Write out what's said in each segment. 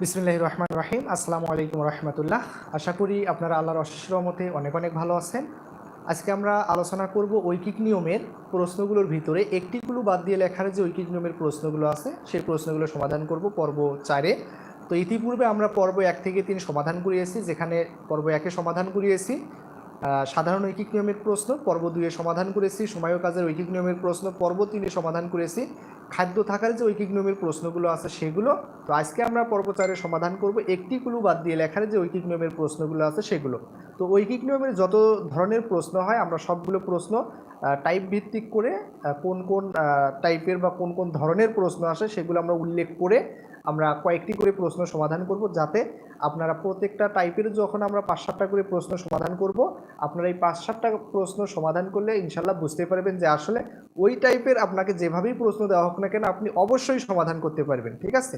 বিসমিল্লাহ রহমান রাহিম। আসসালামু আলাইকুম রহমতুল্লাহ। আশা করি আপনারা আল্লাহর অশেষ মতে অনেক অনেক ভালো আছেন। আজকে আমরা আলোচনা করব ঐকিক নিয়মের প্রশ্নগুলোর ভিতরে একটিগুলো বাদ দিয়ে লেখার যে ঐকিক নিয়মের প্রশ্নগুলো আছে, সেই প্রশ্নগুলো সমাধান করব পর্ব চারে। তো ইতিপূর্বে আমরা পর্ব এক থেকে তিন সমাধান করিয়েছি, যেখানে পর্ব একে সমাধান করিয়েছি। সাধারণ ঐকিক নিয়মের প্রশ্ন, পর্ব দুইয়ে সমাধান করেছি, সময় ও কাজের ঐকিক নিয়মের প্রশ্ন, পর্ব তিনে সমাধান করেছি। খাদ্য থাকার যে ঐকিক নিয়মের প্রশ্নগুলো আছে সেগুলো, তো আজকে আমরা পর্ব চারে সমাধান করব। একটি কুলু বাদ দিয়ে লেখার যে ঐকিক নিয়মের প্রশ্নগুলো আছে সেগুলো। তো ঐকিক নিয়মের যত ধরনের প্রশ্ন হয়, আমরা সবগুলো প্রশ্ন টাইপ ভিত্তিক করে কোন কোন টাইপের বা কোন কোন ধরনের প্রশ্ন আসে সেগুলো আমরা উল্লেখ করে আমরা কয়েকটি করে প্রশ্ন সমাধান করব যাতে আপনারা প্রত্যেকটা টাইপের যখন আমরা পাঁচ সাতটা করে প্রশ্ন সমাধান করব, আপনারা এই পাঁচ সাতটা প্রশ্ন সমাধান করলে ইনশাল্লাহ বুঝতে পারবেন যে আসলে ওই টাইপের আপনাকে যেভাবেই প্রশ্ন দেওয়া হোক না কেন, আপনি অবশ্যই সমাধান করতে পারবেন, ঠিক আছে?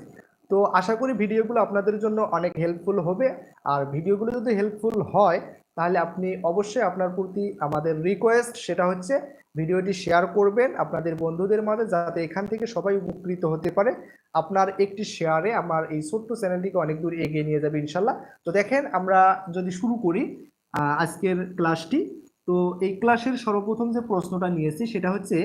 তো আশা করি ভিডিওগুলো আপনাদের জন্য অনেক হেল্পফুল হবে। আর ভিডিওগুলো যদি হেল্পফুল হয়, তাহলে আপনি অবশ্যই আপনার প্রতি আমাদের রিকোয়েস্ট সেটা হচ্ছে ভিডিওটি শেয়ার করবেন আপনাদের বন্ধুদের মাঝে যাতে এখান থেকে সবাই উপকৃত হতে পারে। আপনার একটি শেয়ারে আমার এই ছোট্ট চ্যানেলটিকে অনেক দূর এগিয়ে নিয়ে যাবে ইনশাল্লাহ। তো দেখেন, আমরা যদি শুরু করি আজকের ক্লাসটি। তো এই ক্লাসের সর্বপ্রথম যে প্রশ্নটা নিয়েছি, সেটা হচ্ছে,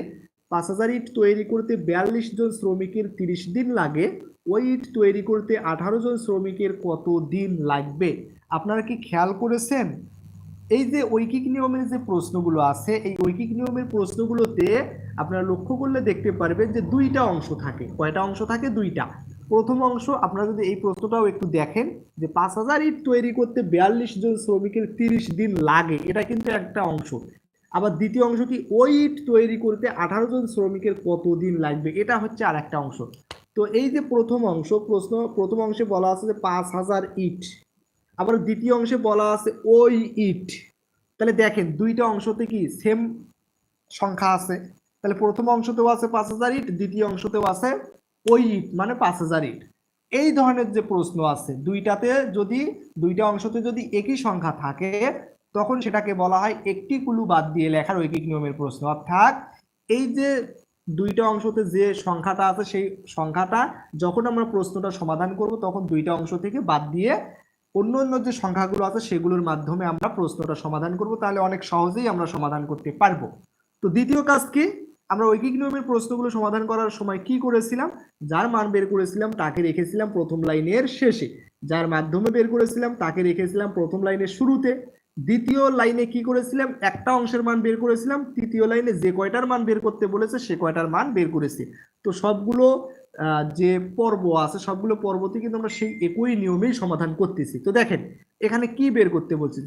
পাঁচ হাজার ইট তৈরি করতে বিয়াল্লিশ জন শ্রমিকের তিরিশ দিন লাগে, ওই ইট তৈরি করতে আঠারো জন শ্রমিকের কত দিন লাগবে? আপনারা কি খেয়াল করেছেন? এই যে ঐকিক নিয়মের যে প্রশ্নগুলো আছে, এই ঐকিক নিয়মের প্রশ্নগুলোতে আপনারা লক্ষ্য করলে দেখতে পারবেন যে দুইটা অংশ থাকে। কয়টা অংশ থাকে? দুইটা। প্রথম অংশ আপনারা যদি এই প্রশ্নটাও একটু দেখেন যে পাঁচ হাজার ইট তৈরি করতে বিয়াল্লিশ জন শ্রমিকের তিরিশ দিন লাগে, এটা কিন্তু একটা অংশ। আবার দ্বিতীয় অংশ কি ওই ইট তৈরি করতে আঠারো জন শ্রমিকের কত দিন লাগবে, এটা হচ্ছে আর একটা অংশ। তো এই যে প্রথম অংশ, প্রশ্ন, প্রথম অংশে বলা আছে যে পাঁচ হাজার ইট আবার দ্বিতীয় অংশে বলা আছে ওই ইট। তাহলে দেখেন, দুইটা অংশতে কি সেম সংখ্যা আছে? তাহলে প্রথম অংশতেও আছে পাঁচ হাজার ইট, দ্বিতীয় অংশতেও আছে ওই ইট মানে পাঁচ হাজার ইট। এই ধরনের যে প্রশ্ন আছে, দুইটাতে যদি, দুইটা অংশতে যদি একই সংখ্যা থাকে, তখন সেটাকে বলা হয় একটি কুলু বাদ দিয়ে লেখার ঐকিক নিয়মের প্রশ্ন। অর্থাৎ এই যে দুইটা অংশতে যে সংখ্যাটা আছে, সেই সংখ্যাটা যখন আমরা প্রশ্নটা সমাধান করব, তখন দুইটা অংশ থেকে বাদ দিয়ে অন্য অন্য যে সংখ্যাগুলো আছে সেগুলোর মাধ্যমে আমরা প্রশ্নটা সমাধান করব, তাহলে অনেক সহজেই আমরা সমাধান করতে পারব। তো দ্বিতীয় কাজ কি? আমরা ঐকিক নিয়মের প্রশ্নগুলো সমাধান করার সময় কি করেছিলাম? যার মান বের করেছিলাম তাকে রেখেছিলাম প্রথম লাইনের শেষে। যার মাধ্যমে বের করেছিলাম তাকে রেখেছিলাম প্রথম লাইনের শুরুতে। দ্বিতীয় লাইনে কি করেছিলাম? একটা অংশের মান বের করেছিলাম, তৃতীয় লাইনে যে কয়টার মান বের করতে বলেছে, সে কয়টার মান বের করেছি। তো সবগুলো যে পর্ব আছে, সবগুলো পর্বতে কিন্তু আমরা সেই একই নিয়মেই সমাধান করতেছি। তো দেখেন, এখানে কি বের করতে বলছি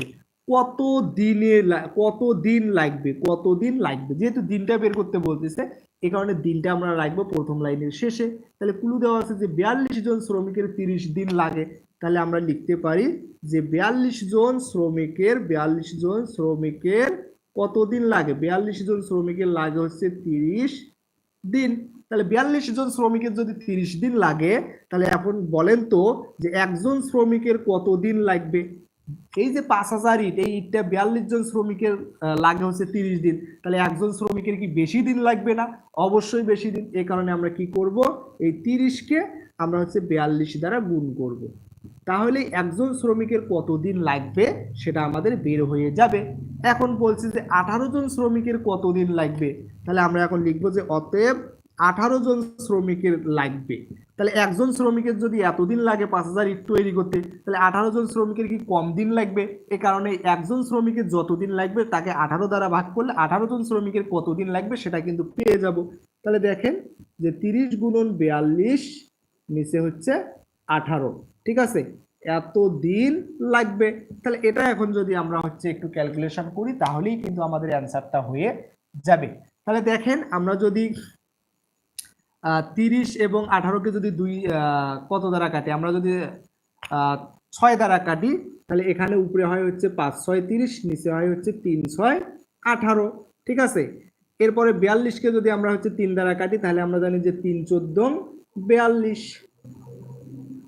কত দিনে কত দিন লাগবে, কত দিন লাগবে। যেহেতু দিনটা বের করতে বলতেছে এই কারণে দিনটা আমরা রাখব প্রথম লাইনের শেষে। তাহলে ক্লু দেওয়া আছে যে বিয়াল্লিশ জন শ্রমিকের তিরিশ দিন লাগে। তাহলে আমরা লিখতে পারি যে বিয়াল্লিশ জন শ্রমিকের, বিয়াল্লিশ জন শ্রমিকের কতদিন লাগে? বিয়াল্লিশ জন শ্রমিকের লাগে হচ্ছে তিরিশ দিন। তাহলে বিয়াল্লিশ জন শ্রমিকের যদি তিরিশ দিন লাগে, তাহলে এখন বলেন তো যে একজন শ্রমিকের কত দিন লাগবে? এই যে পাঁচ হাজার ইট, এই ইটটা বিয়াল্লিশ জন শ্রমিকের লাগে হচ্ছে তিরিশ দিন। তাহলে একজন শ্রমিকের কি বেশি দিন লাগবে না? অবশ্যই বেশি দিন। এই কারণে আমরা কি করব? এই তিরিশকে আমরা হচ্ছে বিয়াল্লিশ দ্বারা গুণ করব। তাহলে একজন শ্রমিকের কতদিন লাগবে সেটা আমাদের বের হয়ে যাবে। এখন বলছি যে আঠারো জন শ্রমিকের কতদিন লাগবে? তাহলে আমরা এখন লিখব যে অতএব আঠারো জন শ্রমিকের লাগবে। তাহলে একজন শ্রমিকের যদি এতদিন লাগে পাঁচ হাজার ইট তৈরি করতে, তাহলে আঠারো জন শ্রমিকের কি কম দিন লাগবে? এ কারণে একজন শ্রমিকের যতদিন লাগবে তাকে আঠারো দ্বারা ভাগ করলে আঠারো জন শ্রমিকের কতদিন লাগবে সেটা কিন্তু পেয়ে যাব। তাহলে দেখেন যে তিরিশ গুণন বিয়াল্লিশ নিচে হচ্ছে আঠারো, ঠিক আছে? এত দিন লাগবে। তাহলে এটা এখন যদি আমরা হচ্ছে একটু ক্যালকুলেশন করি, তাহলেই কিন্তু আমাদের অ্যান্সারটা হয়ে যাবে। তাহলে দেখেন আমরা যদি তিরিশ এবং আঠারোকে যদি দুই কত দ্বারা কাটি? আমরা যদি ছয় দ্বারা কাটি, তাহলে এখানে উপরে হয় হচ্ছে পাঁচ, ছয় তিরিশ, নিচে হয় হচ্ছে তিন, ছয় আঠারো, ঠিক আছে? এরপরে বিয়াল্লিশকে যদি আমরা হচ্ছে তিন দ্বারা কাটি, তাহলে আমরা জানি যে তিন চোদ্দ বিয়াল্লিশ।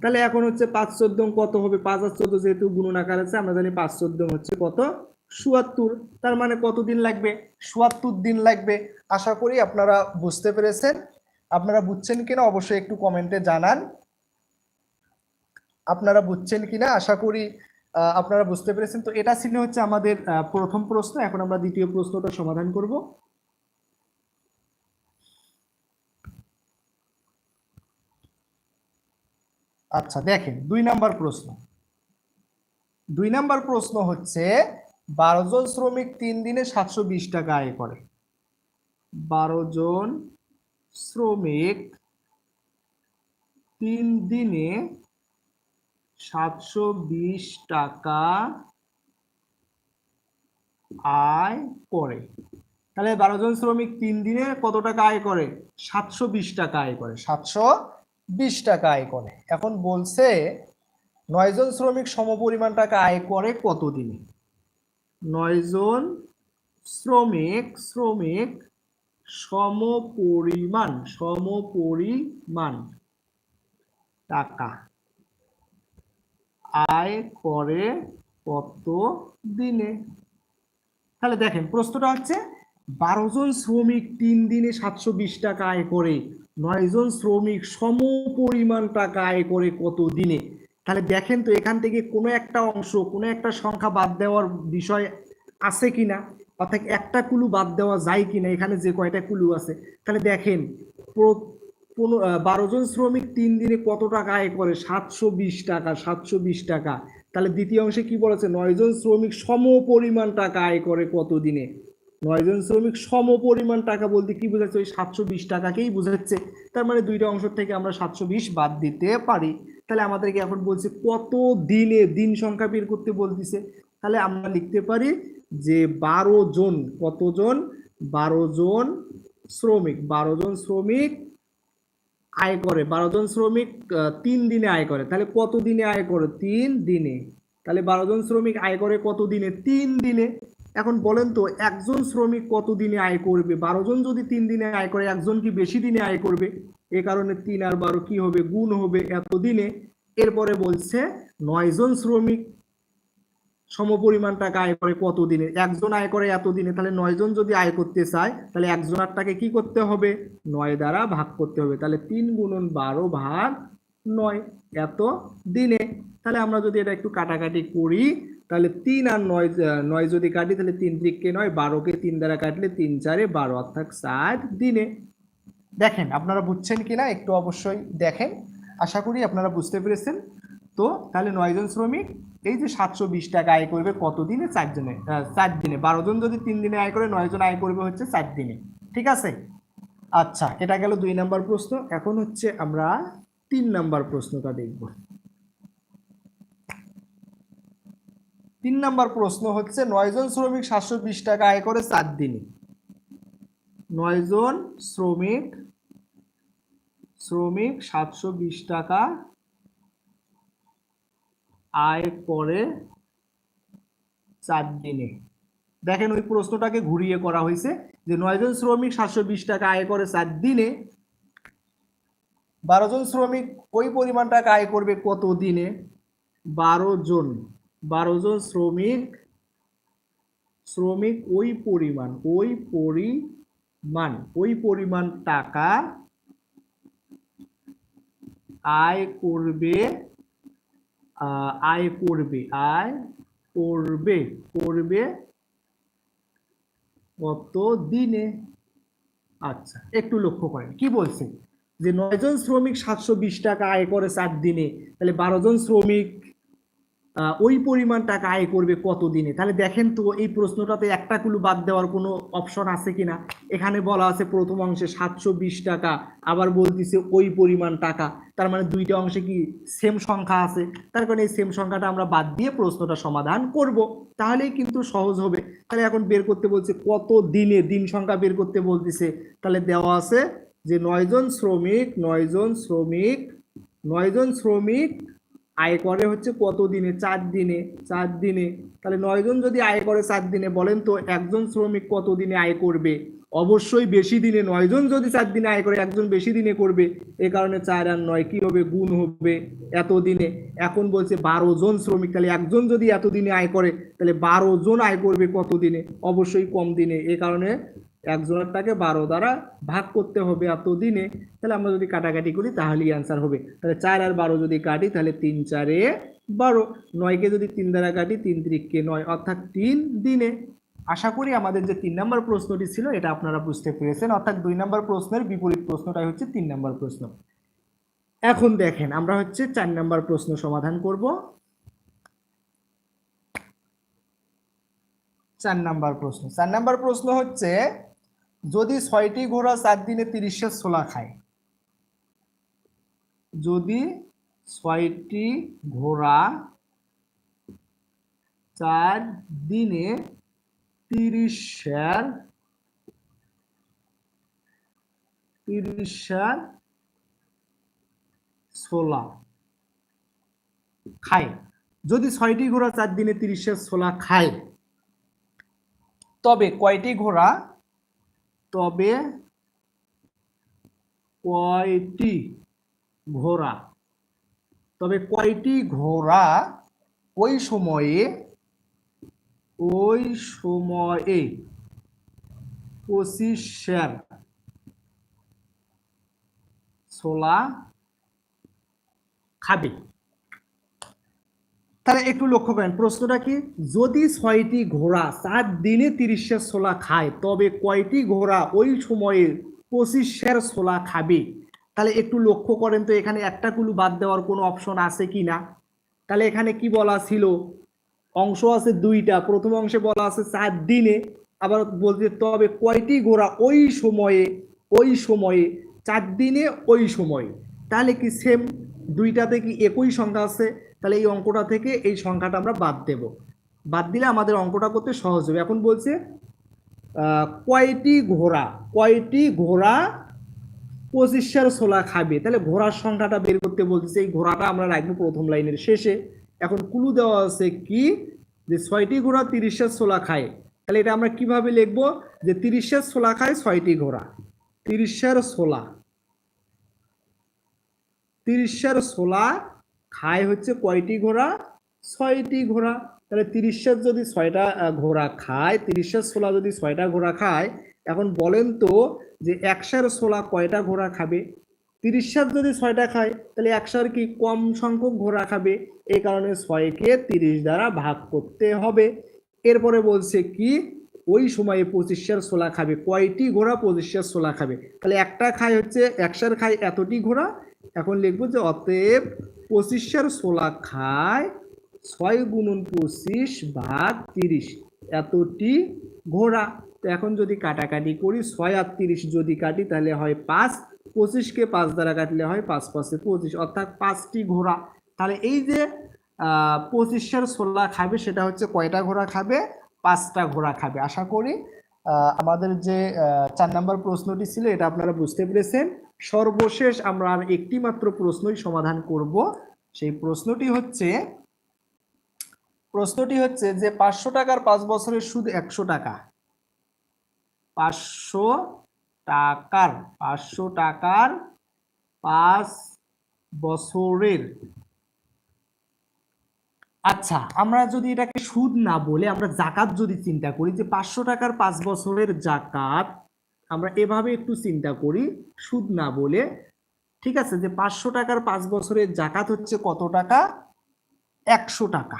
তাহলে এখন হচ্ছে পাঁচ চোদ্দ কত হবে? পাঁচ আর চোদ্দ যেহেতু গুণন আকার আছে, আমরা জানি পাঁচ চোদ্দ হচ্ছে কত? চুয়াত্তর। তার মানে কত দিন লাগবে? চুয়াত্তর দিন লাগবে। আশা করি আপনারা বুঝতে পেরেছেন। আপনারা বুঝছেন কিনা অবশ্যই একটু কমেন্টে জানান। আপনারা বুঝছেন কিনা? আশা করি আপনারা বুঝতে পেরেছেন। তো এটা ছিল হচ্ছে আমাদের প্রথম প্রশ্ন। এখন আমরা দ্বিতীয় প্রশ্নটা সমাধান করব। আচ্ছা দেখেন, দুই নাম্বার প্রশ্ন। দুই নাম্বার প্রশ্ন হচ্ছে, বারো জন শ্রমিক তিন দিনে সাতশো বিশ টাকা আয় করে। বারো জন শ্রমিক তিন দিনে সাতশো বিশ টাকা আয় করে। তাহলে বারো শ্রমিক তিন দিনে কত টাকা আয় করে? সাতশো বিশ টাকা আয় করে। সাতশো বিশ টাকা আয় করে। এখন বলছে, নয় জন শ্রমিক সমপরিমাণ টাকা আয় করে কত দিনে? নয় জন শ্রমিক শ্রমিক সমপরিমাণ সমপরিমাণ টাকা। আয় করে কত দিনে? তাহলে দেখেন, প্রশ্নটা হচ্ছে, বারো জন শ্রমিক তিন দিনে সাতশো বিশ টাকা আয় করে, নয় জন শ্রমিক সম পরিমাণ টাকা আয় করে কত দিনে? তাহলে দেখেন তো, এখান থেকে কোনো একটা অংশ, কোনো একটা সংখ্যা বাদ দেওয়ার বিষয় আছে কিনা? অর্থাৎ একটা কুলু বাদ দেওয়া যায় কি না এখানে যে কয়টা কুলু আছে, তাহলে দেখেন বারো জন শ্রমিক তিন দিনে কত টাকা আয় করে? সাতশো বিশ টাকা, সাতশো বিশ টাকা। তাহলে দ্বিতীয় অংশে কি বলেছে? নয় জন শ্রমিক সম পরিমাণ টাকা আয় করে কত দিনে? নয় জন শ্রমিক সম পরিমাণ টাকা বলতে কি বোঝাচ্ছে? ওই সাতশো বিশ টাকাকেই বোঝাচ্ছে। তার মানে দুইটা অংশ থেকে আমরা সাতশো বিশ বাদ দিতে পারি। তাহলে আমাদেরকে এখন বলছে কত দিনে দিন সংখ্যা বের করতে বলতেছে? তাহলে আমরা লিখতে পারি যে বারো জন কতজন বারো জন শ্রমিক। বারো জন শ্রমিক আয় করে। বারো জন শ্রমিক তিন দিনে আয় করে। তাহলে কত দিনে আয় করে? তিন দিনে। তাহলে বারো জন শ্রমিক আয় করে কত দিনে? তিন দিনে। এখন বলেন তো, একজন শ্রমিক কত দিনে আয় করবে? বারো জন যদি তিন দিনে আয় করে, একজন কি বেশি দিনে আয় করবে? এ কারণে তিন আর বারো কি হবে? গুণ হবে এত দিনে এরপরে বলছে, নয় জন শ্রমিক সমপরিমাণ টাকা আয় করে কত দিনে একজন আয় করে এত দিনে তাহলে নয় জন যদি আয় করতে চায়, তাহলে একজনারটাকে কি করতে হবে? নয় দ্বারা ভাগ করতে হবে। তাহলে তিন গুণন বারো ভাগ নয় এত দিনে তাহলে আমরা যদি এটা একটু কাটাকাটি করি, তাহলে তিন আর নয় নয় যদি কাটি, তাহলে তিন দিককে নয়, বারোকে তিন দ্বারা কাটলে তিন চারে বারো, অর্থাৎ সাত দিনে। দেখেন, আপনারা বুঝছেন কিনা? একটু অবশ্যই দেখেন। আশা করি আপনারা বুঝতে পেরেছেন। তো তাহলে নয়জন শ্রমিক, এই যে সাতশো বিশ টাকা আয় করবে কত দিনে? চার জনে চার দিনে। বারো জন যদি তিন দিনে আয় করে, নয় জন আয় করবে হচ্ছে চার দিনে। ঠিক আছে? আচ্ছা এটা গেল দুই নাম্বার প্রশ্ন। এখন হচ্ছে আমরা তিন নাম্বার প্রশ্নটা দেখব। তিন নাম্বার প্রশ্ন হচ্ছে নয়জন শ্রমিক সাতশো বিশ টাকা আয় করে চার দিনে। নয়জন শ্রমিক শ্রমিক সাতশো বিশ টাকা আয় করে চার দিনে। দেখেন ওই প্রশ্নটাকে ঘুরিয়ে করা হয়েছে যে নয়জন শ্রমিক সাতশো বিশ টাকা আয় করে চার দিনে, বারো জন শ্রমিক ওই পরিমাণ টাকা আয় করবে কত দিনে? বারো জন বারো জন শ্রমিক শ্রমিক ওই পরিমাণ ওই পরিমাণ ওই পরিমাণ টাকা আয় করবে আয় করবে আয় করবে করবে কত দিনে আচ্ছা একটু লক্ষ্য করেন, কি বলছে? যে নয়জন শ্রমিক সাতশো বিশ টাকা আয় করে চার দিনে তাহলে বারো জন শ্রমিক ওই পরিমাণ টাকা আয় করবে কত দিনে তাহলে দেখেন তো, এই প্রশ্নটাতে একটা কুলু বাদ দেওয়ার কোনো অপশন আছে কিনা? এখানে বলা আছে প্রথম অংশে সাতশো বিশ টাকা, আবার বলতেছে ওই পরিমাণ টাকা। তার মানে দুইটা অংশে কি সেম সংখ্যা আছে? তার কারণে এই সেম সংখ্যাটা আমরা বাদ দিয়ে প্রশ্নটা সমাধান করব। তাহলেই কিন্তু সহজ হবে। তাহলে এখন বের করতে বলছে কত দিনে? দিন সংখ্যা বের করতে বলতেছে। তাহলে দেওয়া আছে যে নয়জন শ্রমিক নয়জন শ্রমিক নয়জন শ্রমিক আয় করে হচ্ছে কত দিনে? চার দিনে। চার দিনে। তাহলে নয়জন যদি আয় করে চার দিনে, বলেন তো একজন শ্রমিক কত দিনে আয় করবে? অবশ্যই বেশি দিনে। নয়জন যদি চার দিনে আয় করে, একজন বেশি দিনে করবে। এ কারণে চার আর নয় কি হবে? গুণ হবে এত দিনে। এখন বলছে বারো জন শ্রমিক, তাহলে একজন যদি এত দিনে আয় করে, তাহলে বারো জন আয় করবে কত দিনে? অবশ্যই কম দিনে। এ কারণে একজনেরটাকে বারো দ্বারা ভাগ করতে হবে এত দিনে তাহলে আমরা যদি কাটাকাটি করি তাহলেই অ্যান্সার হবে। তাহলে চার আর বারো যদি কাটি, তাহলে তিন চারে বারো। নয়কে যদি তিন দ্বারা কাটি, তিন তিরিককে নয়, অর্থাৎ তিন দিনে। আশা করি আমাদের যে তিন নম্বর প্রশ্নটি ছিল, এটা আপনারা বুঝতে পেরেছেন। অর্থাৎ দুই নম্বর প্রশ্নের বিপরীত প্রশ্নটাই হচ্ছে তিন নম্বর প্রশ্ন। এখন দেখেন, আমরা হচ্ছে চার নম্বর প্রশ্ন সমাধান করব। চার নাম্বার প্রশ্ন। চার নাম্বার প্রশ্ন হচ্ছে যদি ছয়টি ঘোড়া চার দিনে তিরিশের ছোলা খায়, যদি ছয়টি ঘোড়া চার দিনে তিরিশের তিরিশের ছোলা খায়, যদি ছয়টি ঘোড়া চার দিনে তিরিশের ছোলা খায়, তবে কয়টি ঘোড়া তবে কয়টি ঘোড়া? তবে কয়টি ঘোড়া ওই সময়ে ওই সময়ে পঁচিশ পঁচিশের ছোলা খাবে? তাহলে একটু লক্ষ্য করেন, প্রশ্নটা কি? যদি ছয়টি ঘোড়া চার দিনে তিরিশের ছোলা খায়, তবে কয়টি ঘোড়া ওই সময়ে পঁচিশের ছোলা খাবে? তাহলে একটু লক্ষ্য করেন তো, এখানে একটা কুলু বাদ দেওয়ার কোনো অপশন আছে কি না? তাহলে এখানে কি বলা ছিল? অংশ আছে দুইটা, প্রথম অংশে বলা আছে চার দিনে, আবার বলতে তবে কয়টি ঘোড়া ওই সময়ে ওই সময়ে, চার দিনে ওই সময়ে। তাহলে কি সেম দুইটাতে কি একই সংখ্যা আছে? তাহলে এই অঙ্কটা থেকে এই সংখ্যাটা আমরা বাদ দেব। বাদ দিলে আমাদের অঙ্কটা করতে সহজ হবে। এখন বলছে কয়টি ঘোড়া কয়টি ঘোড়া পঁচিশের ছোলা খাবে? তাহলে ঘোড়ার সংখ্যাটা বের করতে বলতেছে, এই ঘোড়াটা আমরা রাখব প্রথম লাইনের শেষে। এখন কুলু দেওয়া আছে কি? যে ছয়টি ঘোড়া তিরিশের ছোলা খায়। তাহলে এটা আমরা কীভাবে লিখব? যে তিরিশের ছোলা খায় ছয়টি ঘোড়া। তিরিশের ছোলা। তিরিশের ছোলা খায় হচ্ছে কয়টি ঘোড়া? ছয়টি ঘোড়া। তাহলে তিরিশের যদি ছয়টা ঘোড়া খায়, তিরিশের ছোলা যদি ছয়টা ঘোড়া খায়, এখন বলেন তো যে একশোর ছোলা কয়টা ঘোড়া খাবে? তিরিশের যদি ছয়টা খায়, তাহলে একশোর কি কম সংখ্যক ঘোড়া খাবে? এই কারণে ছয়কে তিরিশ দ্বারা ভাগ করতে হবে। এরপরে বলছে কি, ওই সময়ে পঁচিশের ছোলা খাবে, কয়টি ঘোড়া পঁচিশের ছোলা খাবে? তাহলে একটা খায় হচ্ছে, একশোর খায় এতটি ঘোড়া। এখন লিখব যে অতএব পঁচিশের ছোলা খায়, ছয় গুণন পঁচিশ ভাগ তিরিশ। এতটি ঘোড়া। তো এখন যদি কাটাকাটি করি, ছয় আর তিরিশ যদি কাটি, তাহলে হয় পাঁচ। পঁচিশকে পাঁচ দ্বারা কাটলে হয় পাঁচ পাঁচে পঁচিশ। অর্থাৎ পাঁচটি ঘোড়া। তাহলে এই যে পঁচিশের ছোলা খাবে, সেটা হচ্ছে কয়টা ঘোড়া খাবে? পাঁচটা ঘোড়া খাবে। আশা করি আমাদের যে চার নম্বর প্রশ্নটি ছিল, এটা আপনারা বুঝতে পেরেছেন। সর্বশেষ আমরা আর একটি মাত্র প্রশ্নই সমাধান করব। সেই প্রশ্নটি হচ্ছে প্রশ্নটি হচ্ছে যে, পাঁচশো টাকার পাঁচ বছরের সুদ একশো টাকা। পাঁচশো টাকার পাঁচশো টাকার পাঁচ বছরের আচ্ছা আমরা যদি এটাকে সুদ না বলে আমরা জাকাত যদি চিন্তা করি যে পাঁচশো টাকার পাঁচ বছরের জাকাত, আমরা এভাবে একটু চিন্তা করি, সুদ না বলে, ঠিক আছে, যে পাঁচশো টাকার পাঁচ বছরের জাকাত হচ্ছে কত টাকা? একশো টাকা।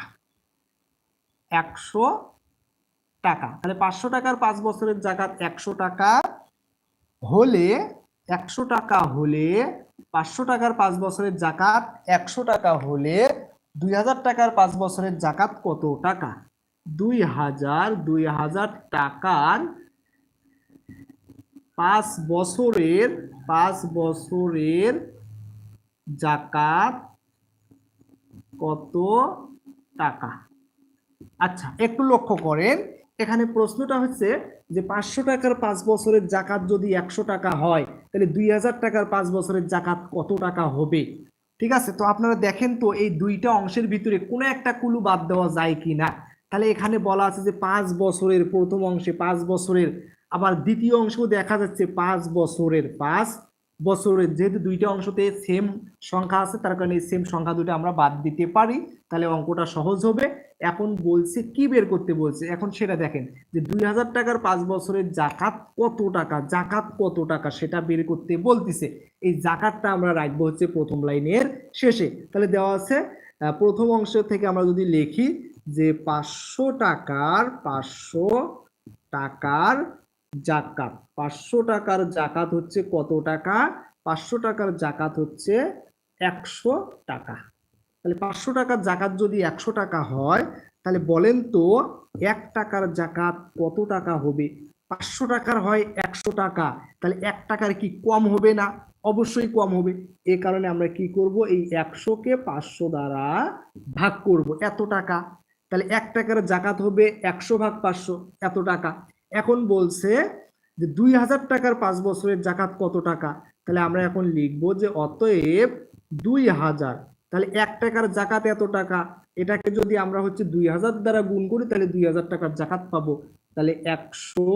একশো টাকা। তাহলে পাঁচশো টাকার পাঁচ বছরের জাকাত একশো টাকা হলে, একশো টাকা হলে, পাঁচশো টাকার পাঁচ বছরের জাকাত একশো টাকা হলে দুই হাজার টাকার পাঁচ বছরের জাকাত কত টাকা? দুই হাজার দুই হাজার টাকার পাঁচ বছরের পাঁচ বছরের জাকাত কত টাকা? আচ্ছা একটু লক্ষ্য করেন। এখানে প্রশ্নটা হচ্ছে যে পাঁচশো টাকার পাঁচ বছরের জাকাত যদি একশো টাকা হয়, তাহলে দুই হাজার টাকার পাঁচ বছরের জাকাত কত টাকা হবে? ঠিক আছে? তো আপনারা দেখেন তো এই দুইটা অংশের ভিতরে কোনো একটা কুলু বাদ দেওয়া যায় কি না তাহলে এখানে বলা আছে যে পাঁচ বছরের প্রথম অংশে পাঁচ বছরের, আবার দ্বিতীয় অংশেও দেখা যাচ্ছে পাঁচ বছরের পাঁচ বছরের। যেহেতু দুইটা অংশতে সেম সংখ্যা আছে, তার কারণে সেম সংখ্যা দুটো আমরা বাদ দিতে পারি। তাহলে অঙ্কটা সহজ হবে। এখন বলছে, কি বের করতে বলছে? এখন সেটা দেখেন, যে দুই হাজার টাকার পাঁচ বছরের জাকাত কত টাকা, জাকাত কত টাকা সেটা বের করতে বলতিছে। এই জাকাতটা আমরা রাখব হচ্ছে প্রথম লাইনের শেষে। তাহলে দেওয়া আছে প্রথম অংশ থেকে আমরা যদি লিখি যে পাঁচশো টাকার পাঁচশো টাকার জাকাত, পাঁচশো টাকার জাকাত হচ্ছে কত টাকা? পাঁচশো টাকার জাকাত হচ্ছে একশো টাকা। তাহলে পাঁচশো টাকার জাকাত যদি একশো টাকা হয়, তাহলে বলেন তো এক টাকার জাকাত কত টাকা হবে? পাঁচশো টাকার হয় একশো টাকা, তাহলে এক টাকার কি কম হবে না? অবশ্যই কম হবে। এ কারণে আমরা কি করব? এই একশোকে পাঁচশো দ্বারা ভাগ করব। এত টাকা। তাহলে এক টাকার জাকাত হবে একশো ভাগ পাঁচশো, এত টাকা। এখন বলছে যে দুই হাজার টাকার পাঁচ বছরের জাকাত কত টাকা? তাহলে আমরা এখন লিখব যে অতএব দুই হাজার তাহলে এক টাকার জাকাত এত টাকা? এটাকে যদি আমরা হচ্ছে দুই হাজার দ্বারা গুণ করি, তাহলে দুই হাজার টাকার জাকাত পাবো। তাহলে একশো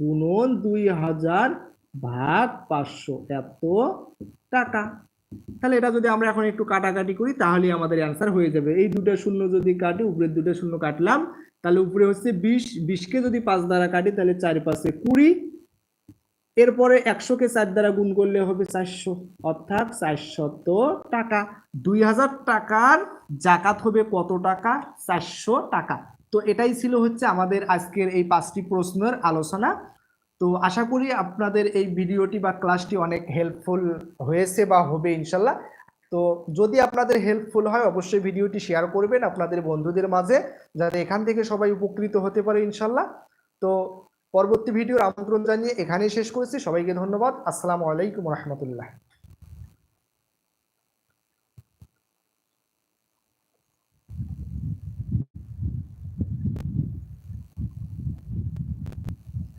গুণন দুই হাজার ভাগ পাঁচশো, এত টাকা। তাহলে এটা যদি আমরা এখন একটু কাটাকাটি করি, তাহলে আমাদের অ্যান্সার হয়ে যাবে। এই দুটো শূন্য যদি কাটি, উপরের দুটো শূন্য কাটলাম, তাহলে উপরে হচ্ছে বিশ, বিশকে যদি পাঁচ দ্বারা কাটি, তাহলে চার পাশে কুড়ি এরপরে একশোকে চার দ্বারা গুণ করলে হবে চারশো। অর্থাৎ চারশত টাকা। দুই হাজার টাকার জাকাত হবে কত টাকা? চারশো টাকা। তো এটাই ছিল হচ্ছে আমাদের আজকের এই পাঁচটি প্রশ্নের আলোচনা। তো আশা করি আপনাদের এই ভিডিওটি বা ক্লাসটি অনেক হেল্পফুল হয়েছে বা হবে ইনশাল্লাহ। তো যদি আপনাদের হেল্পফুল হয়, অবশ্যই ভিডিওটি শেয়ার করবেন আপনাদের বন্ধুদের মাঝে, যাতে এখান থেকে সবাই উপকৃত হতে পারে ইনশাল্লাহ। তো পরবর্তী ভিডিওর আমন্ত্রণ জানিয়ে এখানেই শেষ করেছি। সবাইকে ধন্যবাদ। আসসালামু আলাইকুম রহমতুল্লাহ।